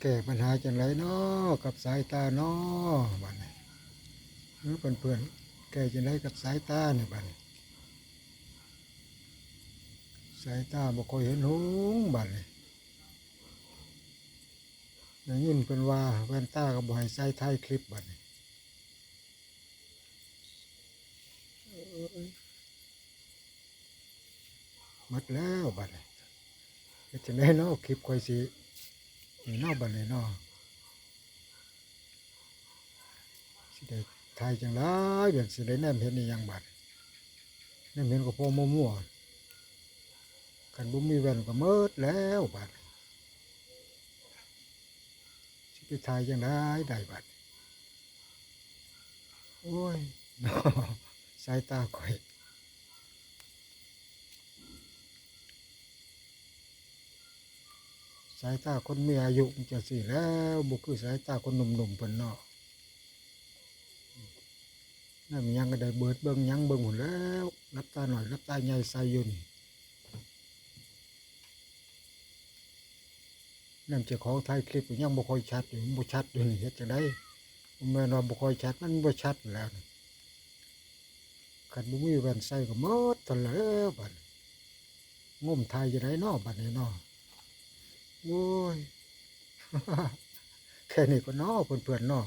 แก้ปัญหาจังไรเนาะกับสายตาเนาะบัดนี้เออเพื่อนเพื่อนแก้จังไรกับสายตาเนี่ยบัดนี้สายตาบ่ค่อยเห็นหงบัดนี้ได้ยินเพิ่นว่าแว่นตาก็บ่ให้ใส่ท้ายคลิปบัดนี้เอ้ยหมดแล้วบัดนี้จังไดเนาะคลิปค่อยสิ นี่เนอกบันนี้เนอสิได้ทายจังไรเดี๋ยวสิได้แนมเห็นนี่ยังบัดแนมเห็นก็พอมั่วๆกันบุ้มีแว่นก็เมิดแล้วบัดสิไปทายจังไรได้บัดโอ้ยสายตาข่อย สายตาคนมีอายุมันจะสิแล้วบุคือสายตาคนหนุ่มๆเพิ่นเนาะนั่นยังก็ได้เบิดเบิ่งยังเบิ่งหมดแล้วรับตาหน่อยรับตาใหญ่ใส่อยู่นี่นั่นเจ้าของถ่ายคลิปยังบ่ค่อยชัดอยู่บ่ชัดอยู่นี่เฮ็ดจังได๋แม่นว่าบ่ค่อยชัดมันบ่ชัดแล้วคันบ่มีแว่นใส่ก็หมดทันแล้วบัดนี้งมถ่ายจังไดเนาะบัดนี้เนาะ โอ้ยแค่นี้ก็นอเพื่อนๆเนอ